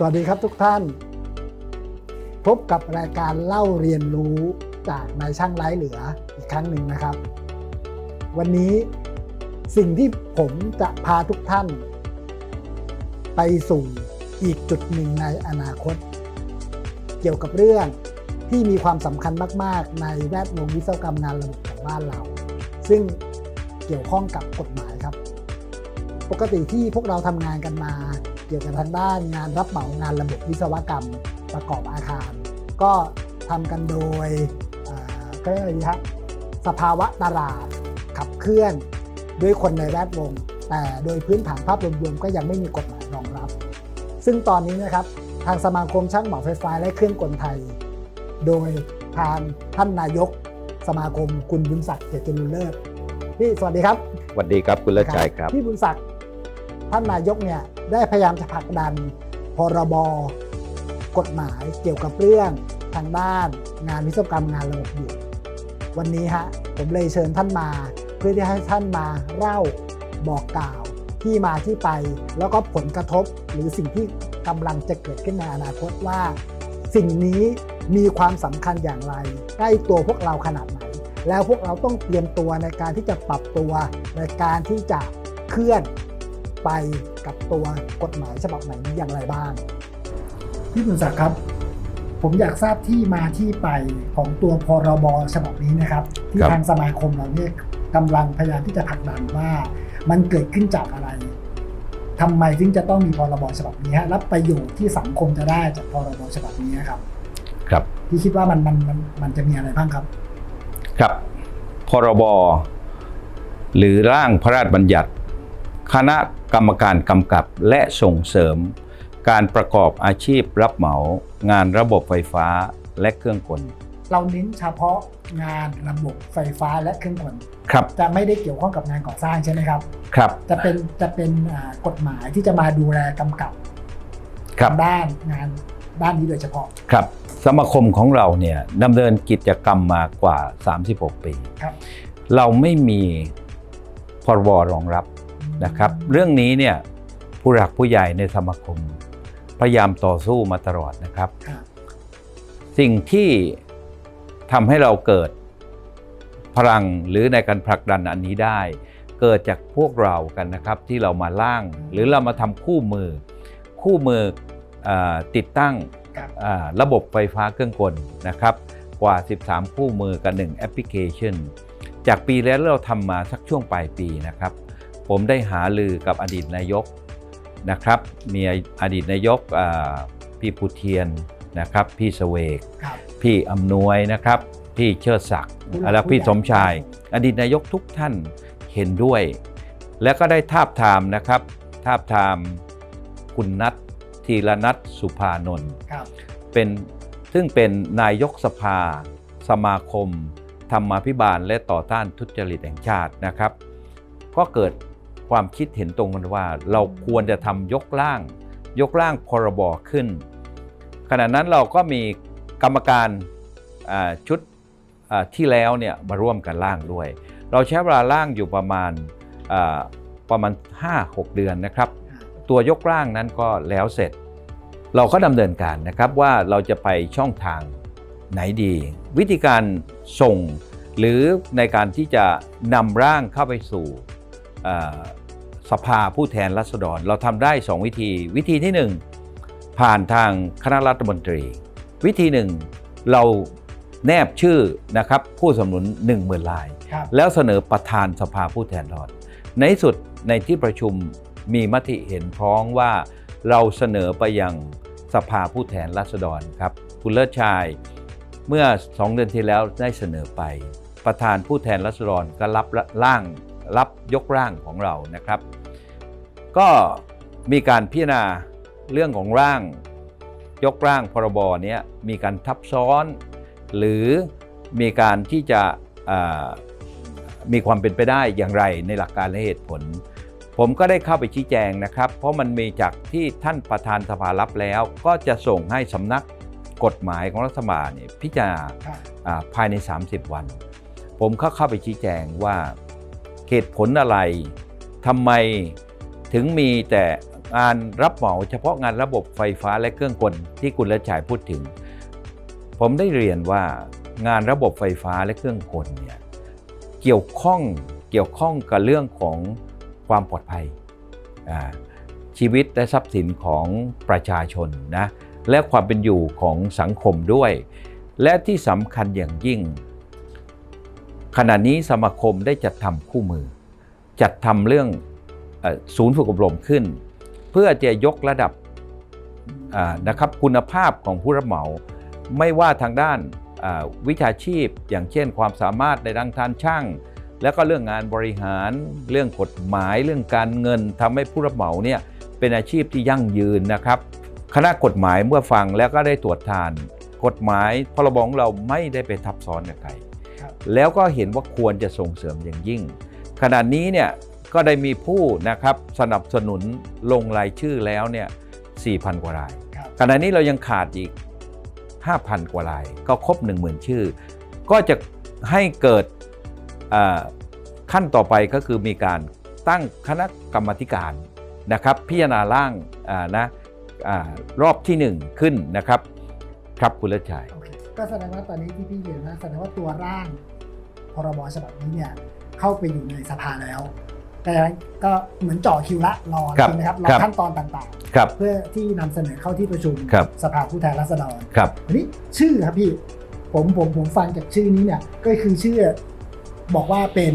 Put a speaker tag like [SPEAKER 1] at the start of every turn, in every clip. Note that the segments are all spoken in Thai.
[SPEAKER 1] สวัสดีครับทุกท่าน พบกับรายการเล่าเรียนรู้จากนายช่างไร้เหลืออีกครั้งหนึ่งนะครับ วันนี้สิ่งที่ผมจะพาทุกท่าน ไปสู่อีกจุดหนึ่งในอนาคต เกี่ยวกับเรื่องที่มีความสำคัญมาก ๆ ในแวดวงวิศวกรรมงานระบบของบ้านเรา ซึ่งเกี่ยวข้องกับกฎหมายครับ ปกติที่พวกเราทำงานกันมา เกี่ยวกับทางด้านงานรับเหมางานระบบวิศวกรรมประกอบอาคาร ก็ทำกันโดยเอ่อก็เรียกอะไรดีครับสภาวะตลาดขับเคลื่อนด้วยคนในแวดวง แต่โดยพื้นฐานภาพรวมๆก็ยังไม่มีกฎหมายรองรับ ซึ่งตอนนี้นะครับทางสมาคมช่างเหมาไฟฟ้าและเครื่องกลไทย โดยทางท่านนายก สมาคมคุณบุญศักดิ์เกยรติจรุเลิศพี่สวัสดีครับ
[SPEAKER 2] สวัสดีครับคุณเลิศชัยครับ
[SPEAKER 1] พี่บุญศักดิ์ท่านนายกเนี่ย ได้พยายามจะผลักดันพรบกฎหมายเกี่ยวกับเรื่องทางด้านงานวิศวกรรมงานระบบอยู่ วันนี้ฮะผมเลยเชิญท่านมา เพื่อที่ให้ท่านมาเล่าบอกกล่าวที่มาที่ไป แล้วก็ผลกระทบหรือสิ่งที่กำลังจะเกิดขึ้นในอนาคตว่า สิ่งนี้มีความสำคัญอย่างไรใกล้ตัวพวกเราขนาดไหน แล้วพวกเราต้องเตรียมตัวในการที่จะปรับตัวในการที่จะเคลื่อน ไปกับตัวกฎหมายฉบับไหนนี้อย่างไรบ้าง พี่บุญศักดิ์ครับ ผมอยากทราบที่มาที่ไปของตัวพรบฉบับนี้นะครับ ที่
[SPEAKER 2] ครับ
[SPEAKER 1] ทางสมาคมเราเนี่ยกำลังพยายามที่จะผลักดันว่า มันเกิดขึ้นจากอะไรทำไมถึงจะต้องมีพรบฉบับนี้ฮะและประโยชน์ที่สังคมจะได้จากพรบฉบับนี้ครับ
[SPEAKER 2] ครับ
[SPEAKER 1] พี่คิดว่ามันมันมันมันจะมีอะไรบ้างครับ
[SPEAKER 2] ครับพรบหรือร่างพระราชบัญญัติ คณะกรรมการกำกับและส่งเสริม การประกอบอาชีพรับเหมา งานระบบไฟฟ้าและเครื่องกล
[SPEAKER 1] เราเน้นเฉพาะงานระบบไฟฟ้าและเครื่องกล
[SPEAKER 2] ครับ
[SPEAKER 1] จะไม่ได้เกี่ยวข้องกับงานก่อสร้างใช่ไหมครับ
[SPEAKER 2] ครับ
[SPEAKER 1] จะเป็นจะเป็นอ่ากฎหมายที่จะมาดูแลกำกับ
[SPEAKER 2] ครับ
[SPEAKER 1] ทางด้านงานด้านนี้โดยเฉพาะ
[SPEAKER 2] ครับ สมาคมของเราเนี่ยดำเนินกิจกรรมมากว่า 36 ปี
[SPEAKER 1] ครับ
[SPEAKER 2] เราไม่มีพรบรองรับ นะครับ เรื่องนี้เนี่ยผู้หลักผู้ใหญ่ในสมาคม พยายามต่อสู้มาตลอดนะครับ
[SPEAKER 1] ครับ
[SPEAKER 2] สิ่งที่ทำให้เราเกิดพลังหรือในการผลักดันอันนี้ได้ เกิดจากพวกเรากันนะครับที่เรามาล่าง หรือเรามาทำคู่มือ คู่มือเออติดตั้ง
[SPEAKER 1] ครับ
[SPEAKER 2] อ่าระบบไฟฟ้าเครื่องกลนะครับ กว่า 13 คู่มือกับ1แอปพลิเคชัน จากปีแล้วเราทำมาสักช่วงปลายปีนะครับ ผมได้หาลือกับอดีตนายกนะครับ มีอดีตนายกอ่าพี่พุเทียนนะครับ พี่เสเวก
[SPEAKER 1] ครับ
[SPEAKER 2] พี่อำนวยนะครับ พี่เชิดศักดิ์
[SPEAKER 1] ผู้หลัก
[SPEAKER 2] และพี่
[SPEAKER 1] ผู้ใหญ่
[SPEAKER 2] สมชาย อดีตนายกทุกท่านเห็นด้วย และก็ได้ทาบทามนะครับ ทาบทามคุณนัทธีรนัทสุภานนท์
[SPEAKER 1] ครับ
[SPEAKER 2] เป็นซึ่งเป็นนายกสภา สมาคม ธรรมาภิบาลและต่อต้านทุจริตแห่งชาตินะครับ ก็เกิด ความคิดเห็นตรงกันว่า เราควรจะทำยกร่าง ยกร่างพรบขึ้น ขณะนั้นเราก็มีกรรมการชุดที่แล้วเนี่ยมาร่วมกันร่างด้วย เราใช้เวลาร่างอยู่ประมาณประมาณ 5-6 เดือนนะครับ ตัวยกร่างนั้นก็แล้วเสร็จ เราก็ดำเนินการนะครับว่าเราจะไปช่องทางไหนดี วิธีการส่งหรือในการที่จะนำร่างเข้าไปสู่ สภาผู้แทนราษฎร เราทำได้ 2 วิธี วิธีที่ 1 ผ่านทางคณะรัฐมนตรี วิธีหนึ่งเราแนบชื่อนะครับผู้สนับสนุน1 0,000ลาย
[SPEAKER 1] ครับ
[SPEAKER 2] แล้วเสนอประธานสภาผู้แทนราษฎรในที่สุดในที่ประชุมมีมติเห็นพ้องว่าเราเสนอไปยังสภาผู้แทนราษฎรครับคุณเลิศชายเมื่อสองเดือนที่แล้วได้เสนอไป ประธานผู้แทนราษฎรก็รับร่าง รับยกร่างของเรานะครับ ก็มีการพิจารณาเรื่องของร่าง ยกร่างพรบเนี้ยมีการทับซ้อน หรือมีการที่จะอ่ามีความเป็นไปได้อย่างไรในหลักการและเหตุผล ผมก็ได้เข้าไปชี้แจงนะครับ เพราะมันมีจากที่ท่านประธานสภารับแล้ว ก็จะส่งให้สำนักกฎหมายของรัฐบาลเนี่ยพิจารณา
[SPEAKER 1] ครับ
[SPEAKER 2] อ่าภายใน 30 วัน ผมเข้าเข้าไปชี้แจงว่า เหตุผลอะไรทำไมถึงมีแต่งานรับเหมาเฉพาะงานระบบไฟฟ้าและเครื่องกลที่คุณเลิศชายพูดถึง ผมได้เรียนว่างานระบบไฟฟ้าและเครื่องกลเนี่ยเกี่ยวข้องเกี่ยวข้องกับเรื่องของความปลอดภัย ชีวิตและทรัพย์สินของประชาชนนะและความเป็นอยู่ของสังคมด้วย และที่สำคัญอย่างยิ่ง ขณะนี้สมาคมได้จัดทำคู่มือ จัดทำเรื่องศูนย์ฝึกอบรมขึ้น เพื่อจะยกระดับนะครับคุณภาพของผู้รับเหมา ไม่ว่าทางด้านวิชาชีพ อย่างเช่นความสามารถในด้านทานช่าง แล้วก็เรื่องงานบริหาร เรื่องกฎหมาย เรื่องการเงินทำให้ผู้รับเหมาเนี่ยเป็นอาชีพที่ยั่งยืนนะครับ คณะกฎหมายเมื่อฟังแล้วก็ได้ตรวจทาน กฎหมายพรบของเราไม่ได้ไปทับซ้อนกับใคร แล้วก็เห็นว่าควรจะส่งเสริมอย่างยิ่ง ขณะนี้เนี่ยก็ได้มีผู้นะครับสนับสนุนลงรายชื่อแล้วเนี่ย4,000 กว่าราย
[SPEAKER 1] ครับ
[SPEAKER 2] ขณะนี้เรายังขาดอีก 5,000 กว่าราย ก็ครบ 10,000 ชื่อ ก็จะให้เกิดอ่าขั้นต่อไปก็คือมีการตั้งคณะกรรมาธิการนะครับพิจารณาร่างอ่านะอารอบที่ 1 ขึ้นนะครับ ครับคุณเลิศชัย
[SPEAKER 1] โอเค ก็แสดงว่าตอนนี้ที่พี่เรียนนะแสดงว่าตัวร่างพรบฉบับนี้เนี่ยเข้าไปอยู่ในสภาแล้ว แต่ก็เหมือนจ่อคิวละรอ
[SPEAKER 2] ครับ
[SPEAKER 1] ใช่ไหมครับรอ
[SPEAKER 2] ครับ
[SPEAKER 1] ขั้นตอนต่าง
[SPEAKER 2] ครับ
[SPEAKER 1] ๆเพื่อที่นำเสนอเข้าที่ประชุม
[SPEAKER 2] ครับ
[SPEAKER 1] สภาผู้แทนราษฎร
[SPEAKER 2] ครับ
[SPEAKER 1] อันนี้ชื่อครับพี่ผมผมผมฟังจากชื่อนี้เนี่ยก็คือชื่อบอกว่าเป็น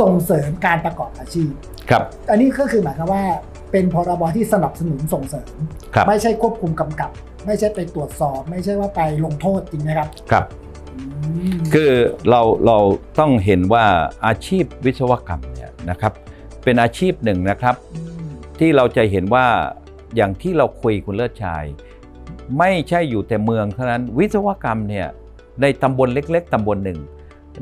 [SPEAKER 1] ส่งเสริมการประกอบอาชีพ
[SPEAKER 2] ครับ
[SPEAKER 1] อันนี้ก็คือหมายความว่าเป็นพรบที่สนับสนุนส่งเสริม
[SPEAKER 2] ครับ
[SPEAKER 1] ไม่ใช่ควบคุมกำกับ ไม่ใช่ไปตรวจสอบ ไม่ใช่ว่าไปลงโทษจริงไหมครับ
[SPEAKER 2] ครับ
[SPEAKER 1] อืม
[SPEAKER 2] คือเราเราต้องเห็นว่าอาชีพวิศวกรรมเนี่ยนะครับ เป็นอาชีพหนึ่งนะครับ
[SPEAKER 1] ม
[SPEAKER 2] ที่เราจะเห็นว่าอย่างที่เราคุยคุณเลิศชาย ไม่ใช่อยู่แต่เมืองเท่านั้นวิศวกรรมเนี่ยในตำบลเล็ก ๆตำบลหนึ่ง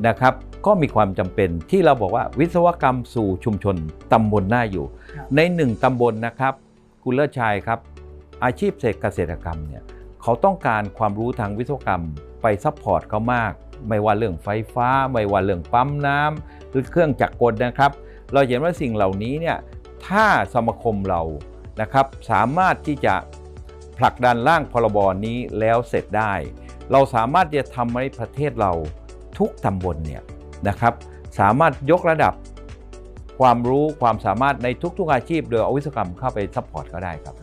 [SPEAKER 2] นะครับ ก็มีความจำเป็นที่เราบอกว่าวิศวกรรมสู่ชุมชนตำบลหน้าอยู่
[SPEAKER 1] ครับ
[SPEAKER 2] ในหนึ่งตำบลนะครับ คุณเลิศชายครับ อาชีพเกษตรกรรมเนี่ยเขาต้องการความรู้ทางวิศวกรรมไปซัพพอร์ตเขามาก ไม่ว่าเรื่องไฟฟ้า ไม่ว่าเรื่องปั๊มน้ำหรือเครื่องจักรกลนะครับ เราเห็นว่าสิ่งเหล่านี้เนี่ยถ้าสมาคมเรานะครับสามารถที่จะผลักดันร่างพรบนี้แล้วเสร็จได้ เราสามารถจะทำให้ประเทศเราทุกตำบลเนี่ยนะครับ สามารถยกระดับความรู้ความสามารถในทุกๆอาชีพ โดยเอาวิศวกรรมเข้าไปซัพพอร์ตก็ได้ครับ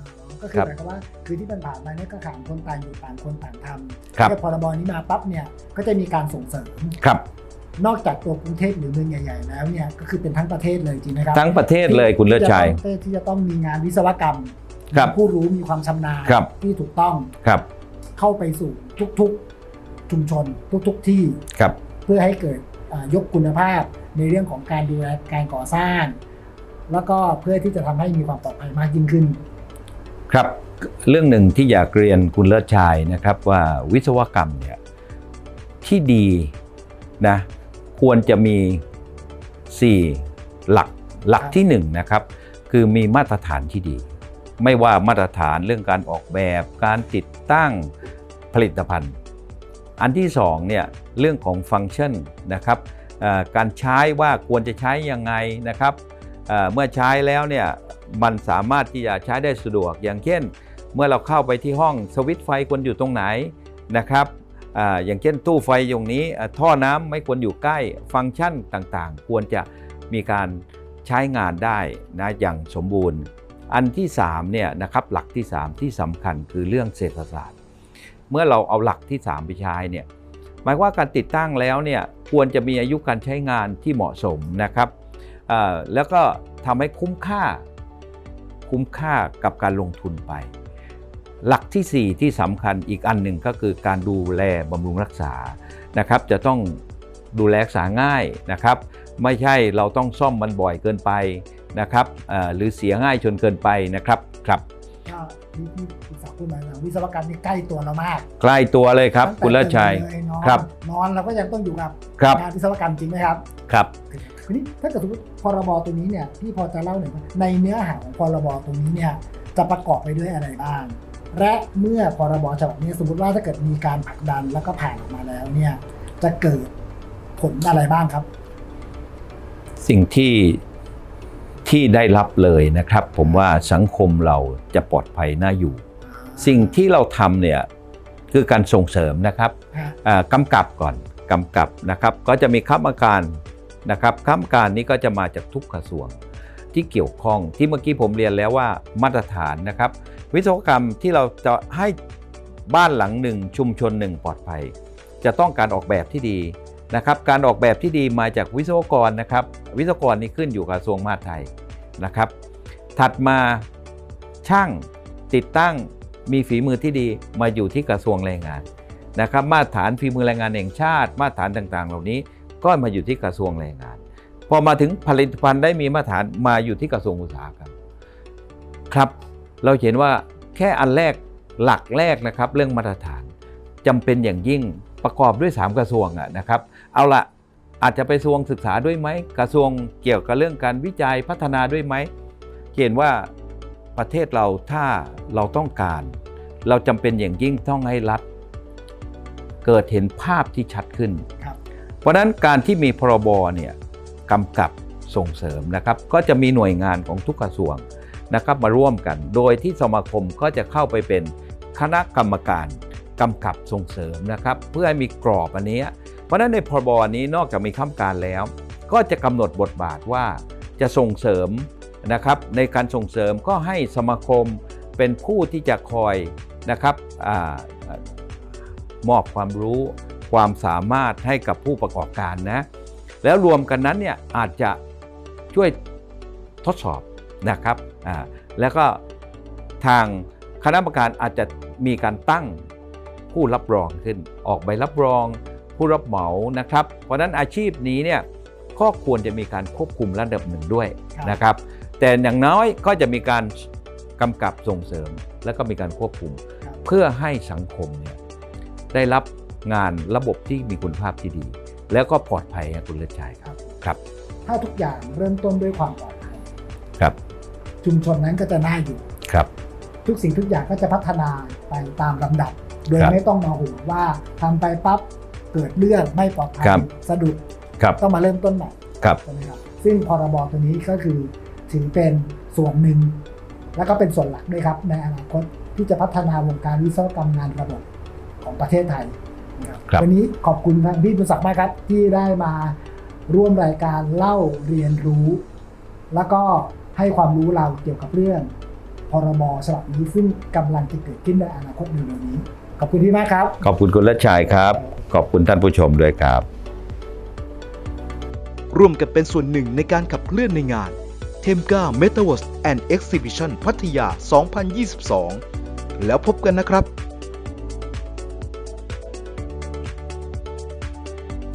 [SPEAKER 1] ก็คือหมายความว่าคือที่มันผ่านมาเนี่ยก็ข่างคนต่างอยู่ต่างคนต่างทำ
[SPEAKER 2] ครับ
[SPEAKER 1] ถ้าพรบนี้มาปั๊บเนี่ยก็จะมีการส่งเสริม
[SPEAKER 2] ครับ
[SPEAKER 1] นอกจากตัวกรุงเทพหรือเมืองใหญ่ๆแล้วเนี่ยก็คือเป็นทั้งประเทศเลยจริงไหมครับ
[SPEAKER 2] ทั้งประเทศเลยคุณเลิศชัย
[SPEAKER 1] ที่จะต้องที่จะต้องมีงานวิศวกรรม
[SPEAKER 2] ครับ
[SPEAKER 1] มีผู้รู้มีความชำนาญ
[SPEAKER 2] ครับ
[SPEAKER 1] ที่ถูกต้อง
[SPEAKER 2] ครับ
[SPEAKER 1] เข้าไปสู่ทุกๆชุมชน ทุกๆที่
[SPEAKER 2] ครับ
[SPEAKER 1] เพื่อให้เกิดอ่ายกคุณภาพในเรื่องของการดูแลการก่อสร้าง แล้วก็เพื่อที่จะทำให้มีความปลอดภัยมากยิ่งขึ้น
[SPEAKER 2] ครับเรื่องหนึ่งที่อยากเรียนคุณเลิศชายนะครับว่าวิศวกรรมเนี่ยที่ดีนะควรจะมี 4 หลักหลักที่1นะครับคือมีมาตรฐานที่ดี ไม่ว่ามาตรฐานเรื่องการออกแบบการติดตั้งผลิตภัณฑ์ อันที่2เนี่ยเรื่องของฟังก์ชันนะครับการใช้ว่าควรจะใช้ยังไงนะครับเมื่อใช้แล้วเนี่ย มันสามารถที่จะใช้ได้สะดวก อย่างเช่น เมื่อเราเข้าไปที่ห้องสวิตไฟควรอยู่ตรงไหนนะครับออย่างเช่นตู้ไฟตรงนี้ท่อน้ำไม่ควรอยู่ใกล้ฟังก์ชันต่างๆ ควรจะมีการใช้งานได้นะอย่างสมบูรณ์ อันที่3เนี่ยนะครับหลักที่ 3 ที่สำคัญคือเรื่องเศรษฐศาสตร์ เมื่อเราเอาหลักที่ 3 ไปใช้เนี่ยหมายว่าการติดตั้งแล้วเนี่ยควรจะมีอายุการใช้งานที่เหมาะสมนะครับแล้วก็ทำให้คุ้มค่า คุ้มค่ากับการลงทุนไป หลักที่ 4 ที่สำคัญอีกอันหนึ่งก็คือการดูแลบำรุงรักษานะครับ จะต้องดูแลรักษาง่ายนะครับ ไม่ใช่เราต้องซ่อมมันบ่อยเกินไปนะครับเอ่อหรือเสียง่ายจนเกินไปนะครับครับ
[SPEAKER 1] ก็ที่ที่คุณศักดิ์พูดมานะวิศวกรรมนี่ใกล้ตัวเรามาก
[SPEAKER 2] ใกล้ตัวเลยครับ
[SPEAKER 1] ตั้งแต่
[SPEAKER 2] คุณเลิศชัย
[SPEAKER 1] ตื่นเลยนอน
[SPEAKER 2] ครับ
[SPEAKER 1] นอนเราก็ยังต้องอยู่กับ
[SPEAKER 2] ครับ
[SPEAKER 1] งานวิศวกรรมจริงไหมครับ
[SPEAKER 2] ครับ
[SPEAKER 1] ทีนี้ถ้าเกิดสมมติพรบตัวนี้เนี่ยพี่พอจะเล่าหน่อยว่าในเนื้อหาของพรบตัวนี้เนี่ยจะประกอบไปด้วยอะไรบ้าง และเมื่อพรบฉบับนี้สมมติว่าถ้าเกิดมีการผลักดันแล้วก็ผ่านออกมาแล้วเนี่ยจะเกิดผลอะไรบ้างครับ
[SPEAKER 2] สิ่งที่ที่ได้รับเลยนะครับ ผมว่าสังคมเราจะปลอดภัยน่าอยู่ สิ่งที่เราทำเนี่ยคือการส่งเสริมนะครับ
[SPEAKER 1] ฮะ
[SPEAKER 2] อ่ากำกับก่อนกำกับนะครับ ก็จะมีข้ามการ นะครับข้ามการนี้ก็จะมาจากทุกกระทรวงที่เกี่ยวข้องที่เมื่อกี้ผมเรียนแล้วว่ามาตรฐานนะครับ วิศวกรรมที่เราจะให้บ้านหลังหนึ่งชุมชนหนึ่งปลอดภัย จะต้องการออกแบบที่ดีนะครับการออกแบบที่ดีมาจากวิศวกรนะครับ วิศวกรนี่ขึ้นอยู่กับกระทรวงมหาดไทยนะครับ ถัดมาช่างติดตั้งมีฝีมือที่ดีมาอยู่ที่กระทรวงแรงงานนะครับ มาตรฐานฝีมือแรงงานแห่งชาติ มาตรฐานต่างๆ เหล่านี้ ก็มาอยู่ที่กระทรวงแรงงาน พอมาถึงผลิตภัณฑ์ได้มีมาตรฐานมาอยู่ที่กระทรวงอุตสาหกรรมครับ เราเห็นว่าแค่อันแรกหลักแรกนะครับ เรื่องมาตรฐานจำเป็นอย่างยิ่งประกอบด้วย 3 กระทรวงอะนะครับ เอาละอาจจะไปกระทรวงศึกษาด้วยไหมกระทรวงเกี่ยวกับเรื่องการวิจัยพัฒนาด้วยไหมเห็นว่าประเทศเราถ้าเราต้องการ เราจำเป็นอย่างยิ่งต้องให้รัฐเกิดเห็นภาพที่ชัดขึ้น เพราะนั้นการที่มีพรบเนี่ยกำกับส่งเสริมนะครับก็จะมีหน่วยงานของทุกกระทรวงนะครับมาร่วมกัน โดยที่สมาคมก็จะเข้าไปเป็นคณะกรรมการกำกับส่งเสริมนะครับเพื่อให้มีกรอบอันนี้ เพราะฉะนั้นในพรบนี้นอกจากมีข้ามการแล้ว ก็จะกำหนดบทบาทว่าจะส่งเสริมนะครับในการส่งเสริมก็ให้สมาคมเป็นผู้ที่จะคอยนะครับอมอบความรู้ ความสามารถให้กับผู้ประกอบการนะ แล้วรวมกันนั้นเนี่ยอาจจะช่วยทดสอบนะครับอ่าแล้วก็ทางคณะกรรมการอาจจะมีการตั้งผู้รับรองขึ้น ออกใบรับรองผู้รับเหมานะครับ เพราะฉะนั้นอาชีพนี้เนี่ยก็ควรจะมีการควบคุมระดับหนึ่งด้วย
[SPEAKER 1] ครับ
[SPEAKER 2] นะครับ แต่อย่างน้อยก็จะมีการกำกับส่งเสริม แล้วก็มีการควบคุม
[SPEAKER 1] ครับ
[SPEAKER 2] เพื่อให้สังคมเนี่ยได้รับ งานระบบที่มีคุณภาพที่ดี แล้วก็ปลอดภัยครับคุณเลือดชายครับครับ
[SPEAKER 1] ถ้าทุกอย่างเริ่มต้นด้วยความปลอดภัย
[SPEAKER 2] ครับ
[SPEAKER 1] ชุมชนนั้นก็จะน่าอยู่
[SPEAKER 2] ครับ
[SPEAKER 1] ทุกสิ่งทุกอย่างก็จะพัฒนาไปตามลำดับ โดย
[SPEAKER 2] ครับ
[SPEAKER 1] ไม่ต้องมาห่วงว่าทำไปปั๊บเกิดเรื่องไม่ปลอดภัย
[SPEAKER 2] ครับ
[SPEAKER 1] สะดุด
[SPEAKER 2] ครับ
[SPEAKER 1] ต้องมาเริ่มต้นใหม่
[SPEAKER 2] ครับ
[SPEAKER 1] ใช่ไหมครับซึ่งพรบตัวนี้ก็คือถือเป็นส่วนหนึ่ง แล้วก็เป็นส่วนหลักด้วยครับในอนาคตที่จะพัฒนาวงการวิศวกรรมงานระบบของประเทศไทยนะ ครับ
[SPEAKER 2] ครับ
[SPEAKER 1] วันนี้ขอบคุณทางพี่บุญศักดิ์มากครับ ที่ได้มาร่วมรายการเล่าเรียนรู้ แล้วก็ให้ความรู้เราเกี่ยวกับเรื่องพรบฉบับนี้ซึ่งกำลังจะเกิดขึ้นในอนาคตเร็วๆนี้ ขอบคุณพี่มากครับ
[SPEAKER 2] ขอบคุณคุณเลือดชายครับ ขอบคุณท่านผู้ชมด้วยครับ
[SPEAKER 3] ร่วมกันเป็นส่วนหนึ่งในการขับเคลื่อนในงาน t e m g a m e t a v e r s e and Exhibition พัทยา 2022 แล้วพบกันนะครับ